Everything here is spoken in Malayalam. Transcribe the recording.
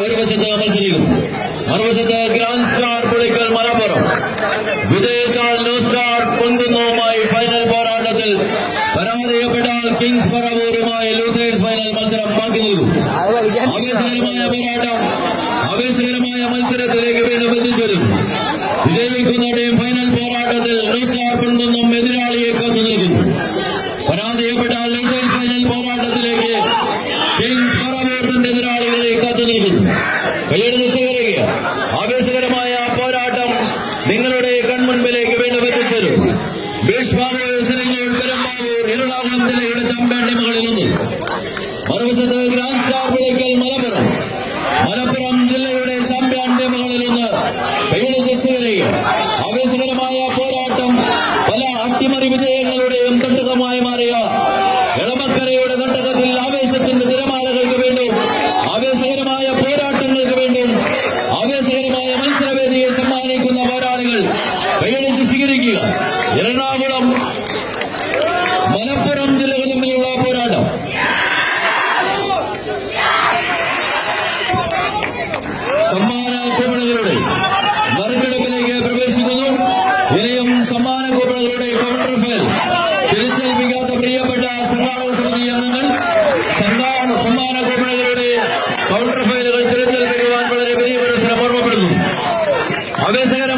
ഒരു വശത്ത് മത്സരിക്കും മറുവശത്ത് ഗ്രാൻഡ് സ്റ്റാർ പുളിക്കൽ മലപ്പുറം. വിജയിച്ചാൽ ന്യൂ സ്റ്റാർ പൊൻകുന്നവുമായി ഫൈനൽ പോരാട്ടത്തിൽ പരാജയപ്പെട്ടാൽ കിങ്സ് പറവൂരുമായി ലൂസേഴ്സ് ഫൈനൽ മത്സരം ബാക്കി നൽകും ആവേശകരമായ പോരാട്ടം ആവേശകരമായ മത്സരത്തിലേക്ക് വീണ്ടും എത്തിച്ചേരും വിജയിക്കുന്ന ഫൈനൽ പോരാട്ടത്തിൽ ന്യൂസ്റ്റാർ നിന്നും എതിരാളിയെ കാത്തു നിൽക്കുന്നു. പരാജയപ്പെട്ടാൽ ലൂസേഴ്സ് ഫൈനൽ പോരാട്ടത്തിലേക്ക് കിങ്സ് പറവൂർത്തിന്റെ എതിരാളികളെ കാത്തു നിൽക്കുന്നു. കയ്യെടുത്ത് സ്വീകരിക്കുക ആവേശകരമായ പോരാട്ടം നിങ്ങളുടെ കൺമുൻപിലേക്ക് വീണ്ടും എത്തിച്ചേരും. എറണാകുളം ജില്ലയുടെ ചമ്പേണ്ടി മകളിൽ നിന്ന്. മറുവശത്ത് ഗ്രാൻഡ് സ്റ്റാർ വിളിക്കൽ മലപ്പുറം. മലപ്പുറം ജില്ലയുടെ ചാമ്പ്യൻ ടീമുകളിൽ ഒന്ന് കൈയെടുത്ത് സ്വീകരിക്കുക ആവേശകരമായ പോരാട്ടം പല അട്ടിമറി വിജയങ്ങളുടെയും തട്ടകമായി മാറിയ എളമക്കരയുടെ തട്ടകത്തിൽ ആവേശത്തിന്റെ തിരമാലകൾക്ക് വേണ്ടി ആവേശകരമായ പോരാട്ടങ്ങൾക്ക് വേണ്ടി ആവേശകരമായ മത്സരവേദിയെ സമ്മാനിക്കുന്ന പോരാളികൾ കൈയടിച്ച് സ്വീകരിക്കുക. എറണാകുളം മലപ്പുറം ഇനിയും സമ്മാന കൂപ്പണുകളുടെ കൗണ്ടർ തിരിച്ചേൽപ്പിക്കാത്ത പ്രിയപ്പെട്ട സംഘാടക സമിതി അംഗങ്ങൾ സംഘാട സമ്മാന കൂപ്പണുകളുടെ ഫയലുകൾ തിരിച്ചേൽപ്പിക്കുവാൻ വളരെ വലിയ വിനീപരസരം ഓർമ്മപ്പെടുന്നു. ആവേശകരമായ